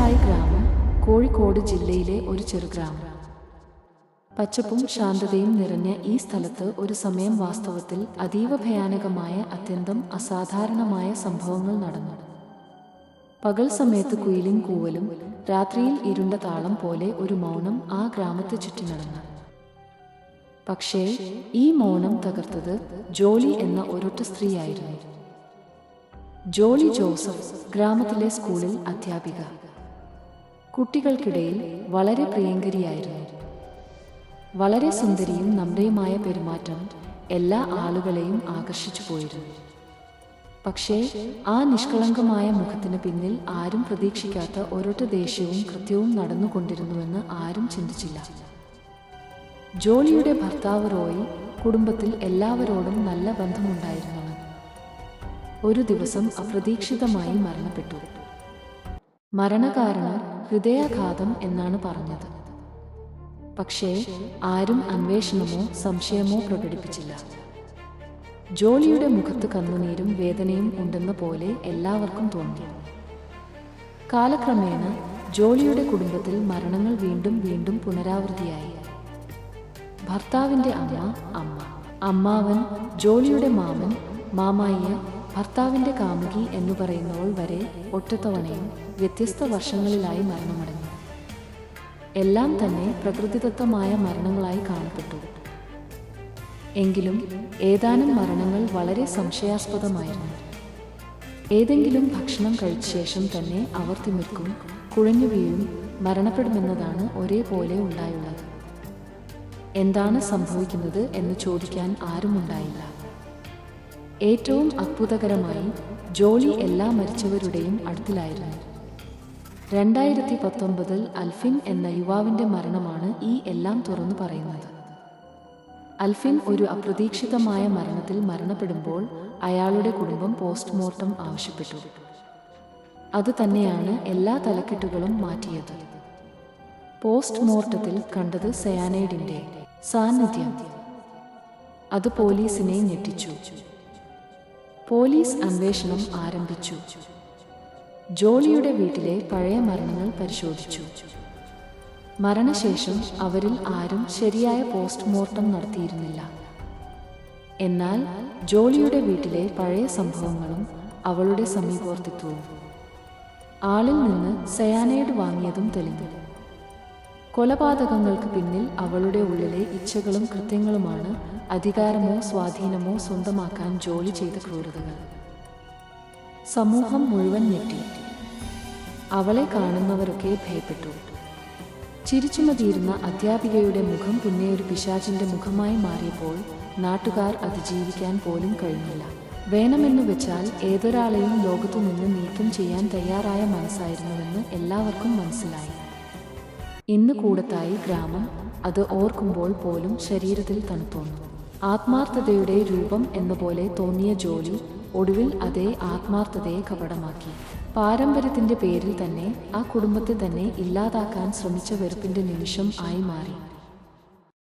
കൂടത്തായി ഗ്രാമം കോഴിക്കോട് ജില്ലയിലെ ഒരു ചെറുഗ്രാമം പച്ചപ്പും ശാന്തതയും നിറഞ്ഞ ഈ സ്ഥലത്ത് ഒരു സമയം വാസ്തവത്തിൽ അതീവ ഭയാനകമായ അത്യന്തം അസാധാരണമായ സംഭവങ്ങൾ നടന്നു. പകൽ സമയത്ത് കുയിലും കൂവലും രാത്രിയിൽ ഇരുണ്ട താളം പോലെ ഒരു മൗനം ആ ഗ്രാമത്തെ ചുറ്റി നടന്നു. പക്ഷേ ഈ മൗനം തകർത്തത് ജോളി എന്ന ഒരൊറ്റ സ്ത്രീയായിരുന്നു. ജോളി ജോസഫ് ഗ്രാമത്തിലെ സ്കൂളിൽ അധ്യാപിക. കുട്ടികൾക്കിടയിൽ വളരെ പ്രിയങ്കരിയായിരുന്നു. വളരെ സുന്ദരിയും നമ്രയുമായ പെരുമാറ്റം എല്ലാ ആളുകളെയും ആകർഷിച്ചു പോയിരുന്നു. പക്ഷേ ആ നിഷ്കളങ്കമായ മുഖത്തിന് പിന്നിൽ ആരും പ്രതീക്ഷിക്കാത്ത ഒരൊറ്റ ദേഷ്യവും കൃത്യവും നടന്നുകൊണ്ടിരുന്നുവെന്ന് ആരും ചിന്തിച്ചില്ല. ജോളിയുടെ ഭർത്താവ് റോയി കുടുംബത്തിൽ എല്ലാവരോടും നല്ല ബന്ധമുണ്ടായിരുന്നു ഒരു ദിവസം അപ്രതീക്ഷിതമായി മരണപ്പെട്ടു. മരണകാരണം ഹൃദയാഘാതം എന്നാണ് പറഞ്ഞത്. പക്ഷേ ആരും അന്വേഷണമോ സംശയമോ പ്രകടിപ്പിച്ചില്ല. ജോലിയുടെ മുഖത്ത് കന്നുനീരും വേദനയും ഉണ്ടെന്ന പോലെ എല്ലാവർക്കും തോന്നി. കാലക്രമേണ ജോലിയുടെ കുടുംബത്തിൽ മരണങ്ങൾ വീണ്ടും വീണ്ടും പുനരാവൃത്തിയായി. ഭർത്താവിന്റെ അമ്മ അമ്മ. അമ്മാവൻ ജോലിയുടെ മാമൻ മാമായിയ ഭർത്താവിന്റെ കാമുകി എന്ന് പറയുന്നവൾ വരെ ഒറ്റത്തവണയും വ്യത്യസ്ത വർഷങ്ങളിലായി മരണമടഞ്ഞു. എല്ലാം തന്നെ പ്രകൃതിദത്തമായ മരണങ്ങളായി കാണപ്പെട്ടു. എങ്കിലും ഏതാനും മരണങ്ങൾ വളരെ സംശയാസ്പദമായിരുന്നു. ഏതെങ്കിലും ഭക്ഷണം കഴിച്ച ശേഷം തന്നെ അവർ തിമിർക്കും കുഴഞ്ഞു വീഴും മരണപ്പെടുമെന്നതാണ് ഒരേപോലെ ഉണ്ടായുള്ളത്. എന്താണ് സംഭവിക്കുന്നത് എന്ന് ചോദിക്കാൻ ആരുമുണ്ടായില്ല. ഏറ്റവും അത്ഭുതകരമായി ജോളി എല്ലാ മരിച്ചവരുടെയും അടുത്തിലായിരുന്നു. രണ്ടായിരത്തി പത്തൊമ്പതിൽ അൽഫിൻ എന്ന യുവാവിന്റെ മരണമാണ് ഈ എല്ലാം തുറന്നു പറയുന്നത്. അൽഫിൻ ഒരു അപ്രതീക്ഷിതമായ മരണത്തിൽ മരണപ്പെടുമ്പോൾ അയാളുടെ കുടുംബം പോസ്റ്റ്മോർട്ടം ആവശ്യപ്പെട്ടു. അത് തന്നെയാണ് എല്ലാ തലക്കെട്ടുകളും മാറ്റിയത്. പോസ്റ്റ്മോർട്ടത്തിൽ കണ്ടത് സയാനൈഡിന്റെ സാന്നിധ്യം. അത് പോലീസിനെ ഞെട്ടിച്ചു. പോലീസ് അന്വേഷണം ആരംഭിച്ചു. ജോളിയുടെ വീട്ടിലെ പഴയ മരണങ്ങൾ പരിശോധിച്ചു. മരണശേഷം അവരിൽ ആരും ശരിയായ പോസ്റ്റ്മോർട്ടം നടത്തിയിരുന്നില്ല. എന്നാൽ ജോളിയുടെ വീട്ടിലെ പഴയ സംഭവങ്ങളും അവളുടെ സമീപവർത്തിത്വവും. ആളിൽ നിന്ന് സയാനൈഡ് വാങ്ങിയതും തെളിഞ്ഞു. കൊലപാതകങ്ങൾക്ക് പിന്നിൽ അവളുടെ ഉള്ളിലെ ഇച്ഛകളും കൃത്യങ്ങളുമാണ് അധികാരമോ സ്വാധീനമോ സ്വന്തമാക്കാൻ ജോലി ചെയ്ത ക്രൂരതകൾ. സമൂഹം മുഴുവൻ ഞെട്ടി. അവളെ കാണുന്നവരൊക്കെ ഭയപ്പെട്ടു. ചിരിച്ചുമതിയിരുന്ന അധ്യാപികയുടെ മുഖം പിന്നെ ഒരു പിശാചിന്റെ മുഖമായി മാറിയപ്പോൾ നാട്ടുകാർ അതിജീവിക്കാൻ പോലും കഴിഞ്ഞില്ല. വേണമെന്നു വെച്ചാൽ ഏതൊരാളെയും ലോകത്തു നിന്ന് നീക്കം ചെയ്യാൻ തയ്യാറായ മനസ്സായിരുന്നുവെന്ന് എല്ലാവർക്കും മനസ്സിലായി. ഇന്ന് കൂടത്തായി ഗ്രാമം അത് ഓർക്കുമ്പോൾ പോലും ശരീരത്തിൽ തണുത്തോന്നു ആത്മാർത്ഥതയുടെ രൂപം എന്ന പോലെ തോന്നിയ ജോലി ഒടുവിൽ അതേ ആത്മാർത്ഥതയെ കപടമാക്കി. പാരമ്പര്യത്തിന്റെ പേരിൽ തന്നെ ആ കുടുംബത്തെ തന്നെ ഇല്ലാതാക്കാൻ ശ്രമിച്ച വെറുപ്പിന്റെ നിമിഷം ആയി മാറി.